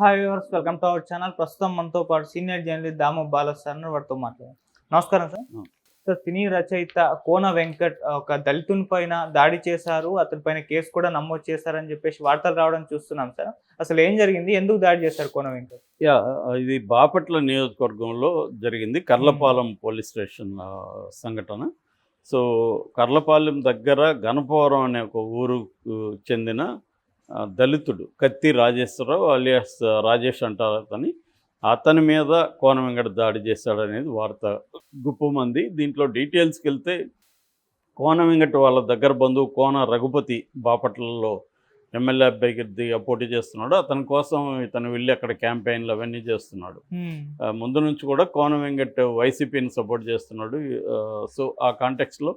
Hi viewers welcome to our channel ప్రస్తుతం మనతో పాటు senior journalist Damu Bala sir వారితో మాట్లాడారు నమస్కారం సార్. సార్ సినీ రచయిత కోన వెంకట్ ఒక దళితుని పైన దాడి చేశారు. అతని పైన కేసు కూడా నమోదు చేశారని చెప్పేసి వార్తలు రావడం చూస్తున్నాం సార్. అసలు ఏం జరిగింది? ఎందుకు దాడి చేశారు కోన వెంకట్? యా ఇది బాపట్ల నియోజకవర్గంలో జరిగింది. కర్లపాలెం పోలీస్ స్టేషన్ సంఘటన. సో కర్లపాలెం దగ్గర గణపవరం అనే ఒక ఊరుకు చెందిన దళితుడు కత్తి రాజేశ్వరరావు అలియాస్ రాజేష్ అంటారు అతని అతని మీద కోన వెంకట దాడి చేశాడనేది వార్త. గుప్పమంది దీంట్లో డీటెయిల్స్కి వెళ్తే కోన వెంకట వాళ్ళ దగ్గర బంధువు కోన రఘుపతి బాపట్లలో ఎమ్మెల్యే అభ్యర్థిగా పోటీ చేస్తున్నాడు. అతని కోసం ఇతను వెళ్ళి అక్కడ క్యాంపెయిన్లు అవన్నీ చేస్తున్నాడు. ముందు నుంచి కూడా కోన వెంకట్ వైసీపీని సపోర్ట్ చేస్తున్నాడు. సో ఆ కాంటెక్స్లో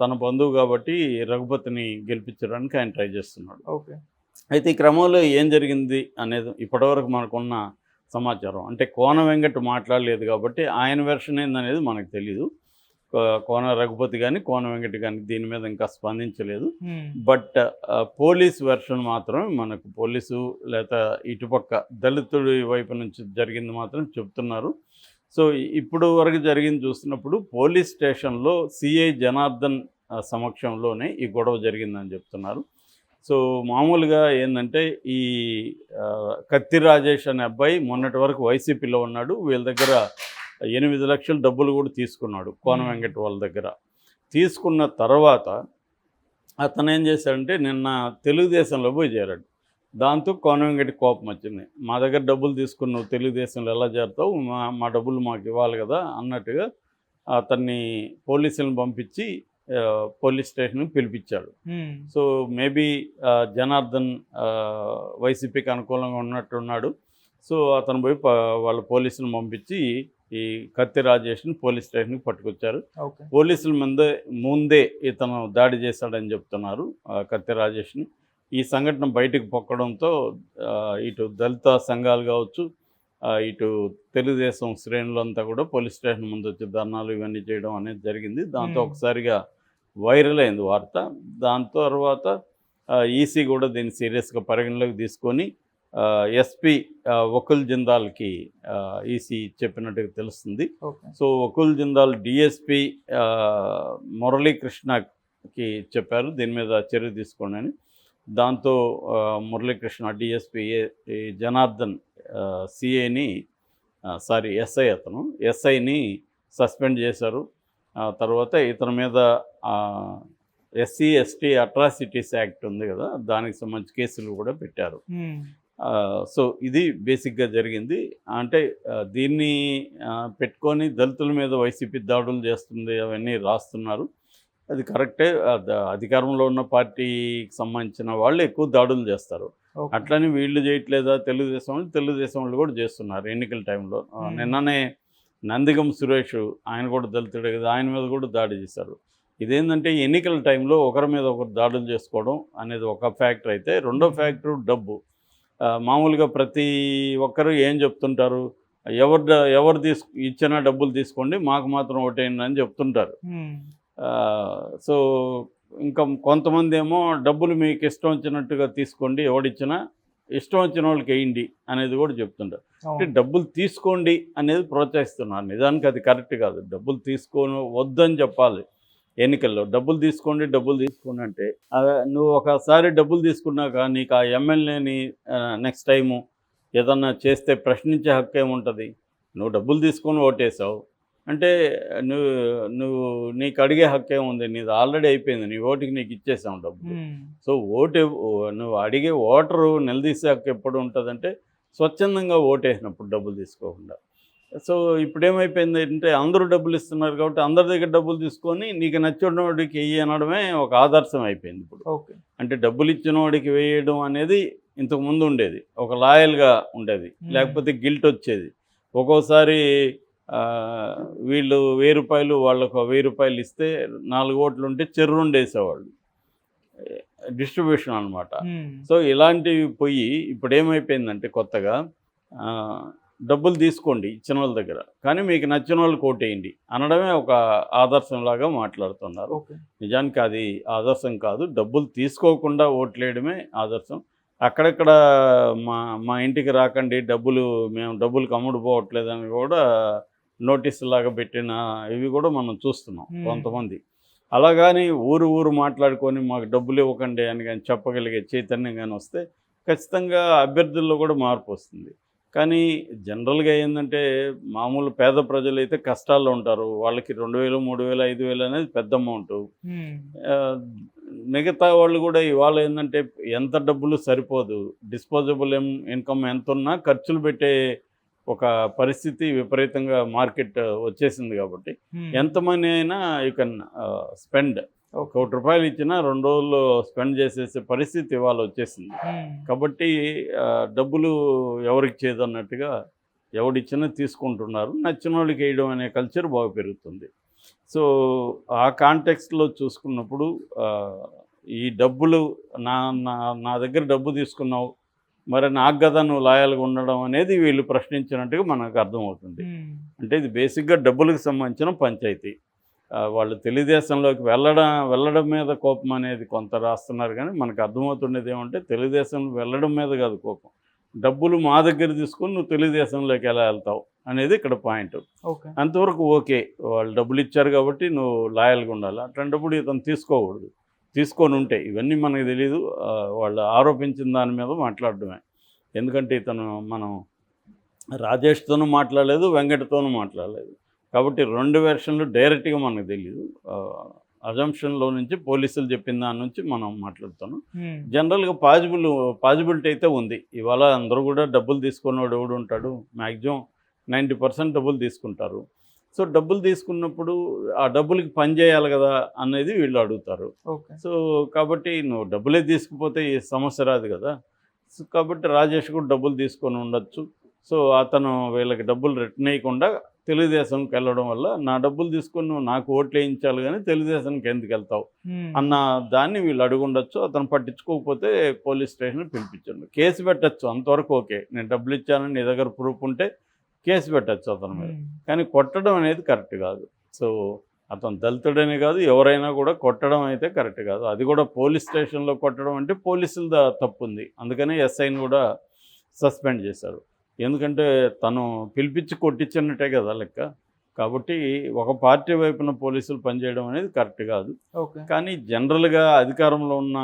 తన బంధువు కాబట్టి రఘుపతిని గెలిపించడానికి ఆయన ట్రై చేస్తున్నాడు. ఓకే. అయితే ఈ క్రమంలో ఏం జరిగింది అనేది ఇప్పటివరకు మనకున్న సమాచారం. అంటే కోన వెంకట్ మాట్లాడలేదు కాబట్టి ఆయన వెర్షన్ ఏందనేది మనకు తెలియదు కో- కోన రఘుపతి కానీ కోన వెంకట్ కానీ దీని మీద ఇంకా స్పందించలేదు. బట్ పోలీస్ వెర్షన్ మాత్రం మనకు పోలీసు లేదా ఇటుపక్క దళితుడి వైపు నుంచి జరిగింది మాత్రం చెప్తున్నారు. సో ఇప్పుడు వరకు జరిగింది చూస్తున్నప్పుడు పోలీస్ స్టేషన్లో సిఐ జనార్దన్ సమక్షంలోనే ఈ గొడవ జరిగిందని చెప్తున్నారు. సో మామూలుగా ఏంటంటే ఈ కత్తి రాజేష్ అనే అబ్బాయి మొన్నటి వరకు వైసీపీలో ఉన్నాడు. వీళ్ళ దగ్గర ఎనిమిది లక్షల డబ్బులు కూడా తీసుకున్నాడు కోన. వెంకట్ వాళ్ళ దగ్గర. తీసుకున్న తర్వాత అతను ఏం చేశాడంటే నిన్న తెలుగుదేశంలో పోయి చేరాడు. దాంతో కోన వెంకటి కోపం వచ్చింది. మా దగ్గర డబ్బులు తీసుకుని నువ్వు తెలుగుదేశంలో ఎలా చేరుతావు? మా మా డబ్బులు మాకు ఇవ్వాలి కదా అన్నట్టుగా అతన్ని పోలీసులను పంపించి పోలీస్ స్టేషన్కి పిలిపించాడు. సో మేబీ జనార్దన్ వైసీపీకి అనుకూలంగా ఉన్నట్టున్నాడు సో అతను పోయి వాళ్ళ పోలీసులను పంపించి ఈ కత్తి రాజేష్ని పోలీస్ స్టేషన్కి పట్టుకొచ్చారు. పోలీసుల ముందే ముందే ఇతను దాడి చేశాడని చెప్తున్నారు కత్తి రాజేష్ని. ఈ సంఘటన బయటకు పొక్కడంతో ఇటు దళిత సంఘాలు కావచ్చు ఇటు తెలుగుదేశం శ్రేణులంతా కూడా పోలీస్ స్టేషన్ ముందు వచ్చి ధర్నాలు ఇవన్నీ చేయడం అనేది జరిగింది. దాంతో. ఒకసారిగా వైరల్ అయింది వార్త. దాని తర్వాత ఈసీ కూడా దీన్ని సీరియస్గా పరిగణలోకి తీసుకొని ఎస్పీ వకుల్ జిందాల్కి ఈసీ చెప్పినట్టుగా తెలుస్తుంది. సో వకుల్ జిందాల్ డిఎస్పి మురళీకృష్ణకి చెప్పారు దీని మీద చర్య తీసుకోండి అని. దాంతో మురళీకృష్ణ డిఎస్పి జనార్దన్ సిఏని సారీ ఎస్ఐ అతను. ఎస్ఐని సస్పెండ్ చేశారు. తర్వాత ఇతని మీద ఎస్సీ ఎస్టీ అట్రాసిటీస్ యాక్ట్ ఉంది కదా దానికి సంబంధించి కేసులు కూడా పెట్టారు. సో ఇది బేసిక్గా జరిగింది. అంటే దీన్ని పెట్టుకొని దళితుల మీద వైసీపీ దాడులు చేస్తుంది అవన్నీ రాస్తున్నారు. అది కరెక్టే. అధికారంలో ఉన్న పార్టీకి సంబంధించిన వాళ్ళు ఎక్కువ దాడులు చేస్తారు. అట్లని వీళ్ళు చేయట్లేదా? తెలుగుదేశం వాళ్ళు తెలుగుదేశం వాళ్ళు కూడా చేస్తున్నారు ఎన్నికల టైంలో. నిన్ననే నందిగం సురేష్ ఆయన కూడా దళితుడే కదా ఆయన మీద కూడా దాడి చేశారు. ఇదేంటంటే ఎన్నికల టైంలో ఒకరి మీద ఒకరు దాడులు చేసుకోవడం అనేది ఒక ఫ్యాక్టర్ అయితే రెండో ఫ్యాక్టర్ డబ్బు. మామూలుగా ప్రతి ఒక్కరు ఏం చెప్తుంటారు? ఎవరు ఎవరు తీసుకు ఇచ్చిన డబ్బులు తీసుకోండి మాకు మాత్రం అని చెప్తుంటారు. సో ఇంకా కొంతమంది ఏమో డబ్బులు మీకు ఇష్టం వచ్చినట్టుగా తీసుకోండి ఎవడిచ్చినా ఇష్టం వచ్చిన వాళ్ళకి వేయండి అనేది కూడా చెప్తుంటారు. అంటే డబ్బులు తీసుకోండి అనేది ప్రోత్సహిస్తున్నారు. నిజానికి అది కరెక్ట్ కాదు. డబ్బులు తీసుకొని వద్దని చెప్పాలి ఎన్నికల్లో. డబ్బులు తీసుకోండి డబ్బులు తీసుకోండి అంటే నువ్వు ఒకసారి డబ్బులు తీసుకున్నాక నీకు ఆ ఎమ్మెల్యేని నెక్స్ట్ టైము ఏదన్నా చేస్తే ప్రశ్నించే హక్కు ఏముంటుంది? నువ్వు డబ్బులు తీసుకొని ఓటేసావు. అంటే నువ్వు నువ్వు నీకు అడిగే హక్కు ఏముంది నీది ఆల్రెడీ అయిపోయింది. నీ ఓటుకి నీకు ఇచ్చేసావు డబ్బులు. సో ఓటు నువ్వు అడిగే ఓటరు నిలదీసే హక్కు ఎప్పుడు ఉంటుందంటే స్వచ్ఛందంగా ఓటేసినప్పుడు డబ్బులు తీసుకోకుండా. సో ఇప్పుడు ఏమైపోయింది అంటే అందరూ డబ్బులు ఇస్తున్నారు కాబట్టి అందరి దగ్గర డబ్బులు తీసుకొని నీకు నచ్చిన వాడికి వెయ్యి అనడమే ఒక ఆదర్శం అయిపోయింది ఇప్పుడు. ఓకే. అంటే డబ్బులు ఇచ్చిన వాడికి వేయడం అనేది ఇంతకు ముందు ఉండేది. ఒక లాయల్గా ఉండేది. లేకపోతే గిల్ట్ వచ్చేది. ఒక్కోసారి వీళ్ళు వెయ్యి రూపాయలు వాళ్ళకు వెయ్యి రూపాయలు ఇస్తే నాలుగు ఓట్లు ఉంటే చెర్రు ఉండేసేవాళ్ళు. డిస్ట్రిబ్యూషన్ అనమాట సో ఇలాంటివి పోయి ఇప్పుడు ఏమైపోయిందంటే కొత్తగా డబ్బులు తీసుకోండి ఇచ్చిన వాళ్ళ దగ్గర. కానీ మీకు నచ్చిన వాళ్ళు కోటేయండి అనడమే ఒక ఆదర్శంలాగా మాట్లాడుతున్నారు. నిజానికి అది ఆదర్శం కాదు. డబ్బులు తీసుకోకుండా ఓట్లేయడమే ఆదర్శం. అక్కడక్కడ మా మా ఇంటికి రాకండి డబ్బులు మేము డబ్బులు కమ్ముడు పోవట్లేదని కూడా నోటీసు లాగా పెట్టిన ఇవి కూడా మనం చూస్తున్నాం. కొంతమంది. అలాగని ఊరు ఊరు మాట్లాడుకొని మాకు డబ్బులు ఇవ్వకండి అని కానీ చెప్పగలిగే చైతన్యం కానీ వస్తే ఖచ్చితంగా అభ్యర్థుల్లో కూడా మార్పు వస్తుంది. కానీ జనరల్గా ఏంటంటే మామూలు పేద ప్రజలు అయితే కష్టాల్లో ఉంటారు. వాళ్ళకి రెండు వేలు మూడు వేలు ఐదు వేలు అనేది పెద్ద అమౌంట్. మిగతా వాళ్ళు కూడా ఇవాళ ఏంటంటే ఎంత డబ్బులు సరిపోదు. డిస్పోజబుల్ ఇన్కమ్ ఎంత ఉన్నా ఖర్చులు పెట్టే ఒక పరిస్థితి విపరీతంగా మార్కెట్ వచ్చేసింది కాబట్టి ఉమ్, ఎంతమంది అయినా యూ కెన్ స్పెండ్ కోటి రూపాయలు ఇచ్చినా రెండు రోజులు స్పెండ్ చేసేసే పరిస్థితి ఇవాళ వచ్చేసింది. ఉమ్, కాబట్టి డబ్బులు ఎవరికి చేదన్నట్టుగా ఎవడిచ్చినా తీసుకుంటున్నారు. నచ్చిన వాళ్ళకి వేయడం అనే కల్చర్ బాగా పెరుగుతుంది. సో ఆ కాంటెక్స్ట్లో చూసుకున్నప్పుడు ఈ డబ్బులు నా నా నా దగ్గర డబ్బు తీసుకున్నావు మరి నాకు కదా నువ్వు లాయల్గా ఉండడం అనేది వీళ్ళు ప్రశ్నించినట్టుగా మనకు అర్థమవుతుంది. అంటే ఇది బేసిక్గా డబ్బులకు సంబంధించిన పంచాయతీ. వాళ్ళు తెలుగుదేశంలోకి వెళ్ళడం వెళ్ళడం మీద కోపం అనేది కొంత రాస్తున్నారు కానీ మనకు అర్థమవుతుండేది ఏమంటే తెలుగుదేశం వెళ్ళడం మీద కాదు కోపం. డబ్బులు మా దగ్గర తీసుకుని నువ్వు తెలుగుదేశంలోకి ఎలా వెళ్తావు అనేది ఇక్కడ పాయింట్. అంతవరకు ఓకే. వాళ్ళు డబ్బులు ఇచ్చారు కాబట్టి నువ్వు లాయల్గా ఉండాలి. అట్లాంటప్పుడు ఇతను తీసుకోకూడదు. తీసుకొని ఉంటే ఇవన్నీ మనకు తెలియదు వాళ్ళు ఆరోపించిన దాని మీద మాట్లాడడమే. ఎందుకంటే ఇతను మనం రాజేష్తోనూ మాట్లాడలేదు వెంకటతోనూ మాట్లాడలేదు. కాబట్టి రెండు వెర్షన్లు డైరెక్ట్గా మనకు తెలియదు అజంప్షన్లో నుంచి పోలీసులు చెప్పిన దాని నుంచి మనం మాట్లాడుతున్నాం. ఉమ్, జనరల్గా పాజిబుల్ పాజిబిలిటీ అయితే ఉంది. ఇవాళ అందరూ కూడా డబ్బులు తీసుకున్నవాడు ఎవడు ఉంటాడు? మ్యాక్సిమం నైంటీ పర్సెంట్ డబ్బులు తీసుకుంటారు. సో డబ్బులు తీసుకున్నప్పుడు ఆ డబ్బులకి పని చేయాలి కదా అనేది వీళ్ళు అడుగుతారు. సో కాబట్టి నువ్వు డబ్బులే తీసుకుపోతే ఈ సమస్య రాదు కదా. సో కాబట్టి రాజేష్ కూడా డబ్బులు తీసుకొని ఉండొచ్చు. సో అతను వీళ్ళకి డబ్బులు రిటర్న్ వేయకుండా తెలుగుదేశంకి వెళ్ళడం వల్ల నా డబ్బులు తీసుకొని నువ్వు నాకు ఓట్లు వేయించాలి కానీ తెలుగుదేశానికి ఎందుకు వెళ్తావు? అన్న దాన్ని వీళ్ళు అడుగుండొచ్చు అతను పట్టించుకోకపోతే పోలీస్ స్టేషన్ పిలిపించండి. కేసు పెట్టచ్చు. అంతవరకు ఓకే. నేను డబ్బులు ఇచ్చానని నీ దగ్గర ప్రూఫ్ ఉంటే కేసు పెట్టచ్చు అతని మీద. కానీ కొట్టడం అనేది కరెక్ట్ కాదు. సో అతను దళితుడనే కాదు ఎవరైనా కూడా కొట్టడం అయితే కరెక్ట్ కాదు. అది కూడా పోలీస్ స్టేషన్లో కొట్టడం అంటే పోలీసుల తప్పు ఉంది అందుకనే ఎస్ఐని కూడా సస్పెండ్ చేశారు. ఎందుకంటే తను పిలిపించి కొట్టించినట్టే కదా లెక్క. కాబట్టి ఒక పార్టీ వైపున పోలీసులు పనిచేయడం అనేది కరెక్ట్ కాదు. కానీ జనరల్గా అధికారంలో ఉన్న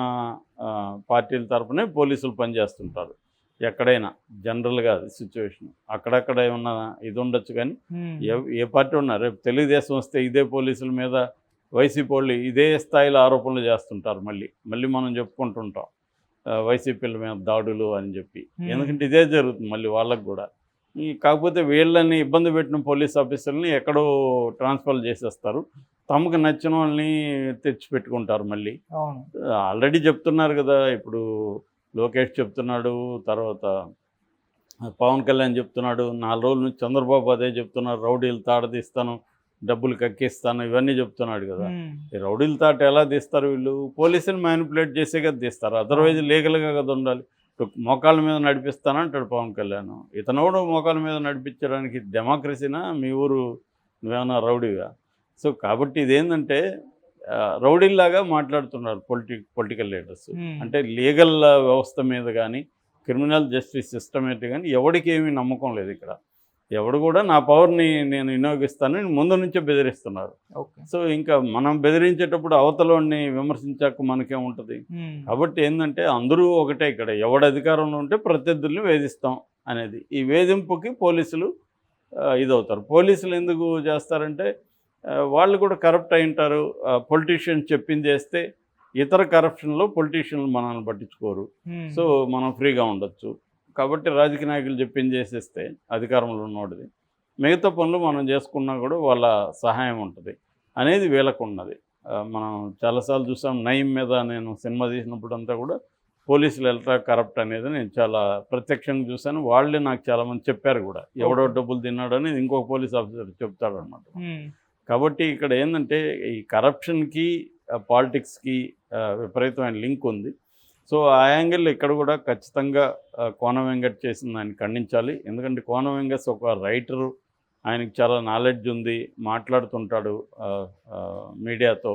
పార్టీల తరపునే పోలీసులు పనిచేస్తుంటారు. ఎక్కడైనా జనరల్గా సిచ్యువేషన్ అక్కడక్కడ ఏమన్నా ఇది ఉండొచ్చు కానీ ఏ ఏ పార్టీ ఉన్నా రేపు తెలుగుదేశం వస్తే ఇదే పోలీసుల మీద వైసీపీ వాళ్ళు ఇదే స్థాయిలో ఆరోపణలు చేస్తుంటారు మళ్ళీ. మళ్ళీ మనం చెప్పుకుంటుంటాం వైసీపీల మీద దాడులు అని చెప్పి. ఎందుకంటే ఇదే జరుగుతుంది మళ్ళీ వాళ్ళకు కూడా. ఈ కాకపోతే వీళ్ళని ఇబ్బంది పెట్టిన పోలీస్ ఆఫీసర్ని ఎక్కడో ట్రాన్స్ఫర్ చేసేస్తారు. తమకు నచ్చిన వాళ్ళని తెచ్చి పెట్టుకుంటారు మళ్ళీ ఆల్రెడీ చెప్తున్నారు కదా ఇప్పుడు లోకేష్ చెప్తున్నాడు తర్వాత పవన్ కళ్యాణ్ చెప్తున్నాడు నాలుగు రోజుల నుంచి చంద్రబాబు అదే చెప్తున్నారు రౌడీలు తాడదీస్తాను డబ్బులు కక్కిస్తాను ఇవన్నీ చెప్తున్నాడు కదా. ఈ రౌడీలు తాట ఎలా తీస్తారు వీళ్ళు? పోలీసులు మ్యానిపులేట్ చేసే కదా తీస్తారు. అదర్వైజ్ లీగల్గా కదా ఉండాలి. మోకాళ్ళ మీద నడిపిస్తానంటాడు పవన్ కళ్యాణ్. ఇతను కూడా మోకాళ్ళ మీద నడిపించడానికి డెమోక్రసీనా మీ ఊరు నువ్వేమన్నా రౌడీగా సో కాబట్టి ఇదేంటంటే రౌడీల్లాగా మాట్లాడుతున్నారు పొలిటి పొలిటికల్ లీడర్స్. అంటే లీగల్ వ్యవస్థ మీద కానీ క్రిమినల్ జస్టిస్ సిస్టమ్ మీద కానీ ఎవరికి ఏమీ నమ్మకం లేదు ఇక్కడ. ఎవడు కూడా నా పవర్ని నేను వినియోగిస్తానని ముందు నుంచే బెదిరిస్తున్నారు. సో ఇంకా మనం బెదిరించేటప్పుడు అవతలని విమర్శించాక మనకేం ఉంటుంది? కాబట్టి ఏంటంటే అందరూ ఒకటే ఇక్కడ. ఎవడు అధికారంలో ఉంటే ప్రత్యర్థుల్ని వేధిస్తాం అనేది. ఈ వేధింపుకి పోలీసులు ఇదవుతారు. పోలీసులు ఎందుకు చేస్తారంటే వాళ్ళు కూడా కరప్ట్ అయి ఉంటారు. పొలిటీషియన్ చెప్పింది చేస్తే ఇతర కరప్షన్లో పొలిటీషియన్లు మనల్ని పట్టించుకోరు. ఉమ్, సో మనం ఫ్రీగా ఉండొచ్చు. కాబట్టి రాజకీయ నాయకులు చెప్పింది చేసేస్తే అధికారంలో ఉన్నవాడిది. మిగతా పనులు మనం చేసుకున్నా కూడా వాళ్ళ సహాయం ఉంటుంది. అనేది వీళ్ళకు ఉన్నది మనం చాలాసార్లు చూసాం నయం మీద నేను సినిమా తీసినప్పుడు అంతా కూడా పోలీసులు ఎల్ట్రా కరప్ట్ అనేది నేను చాలా ప్రత్యక్షంగా చూశాను. వాళ్ళే నాకు చాలామంది చెప్పారు కూడా. ఎవడో డబ్బులు తిన్నాడు అనేది ఇంకొక పోలీస్ ఆఫీసర్ చెప్తాడు అనమాట ఉమ్, కాబట్టి ఇక్కడ ఏంటంటే ఈ కరప్షన్కి పాలిటిక్స్కి విపరీతమైన లింక్ ఉంది. సో ఆ యాంగిల్ ఇక్కడ కూడా ఖచ్చితంగా కోన వెంకట్ చేసిన దాన్ని ఖండించాలి. ఎందుకంటే కోన వెంకట్ ఒక రైటరు ఆయనకి చాలా నాలెడ్జ్ ఉంది మాట్లాడుతుంటాడు మీడియాతో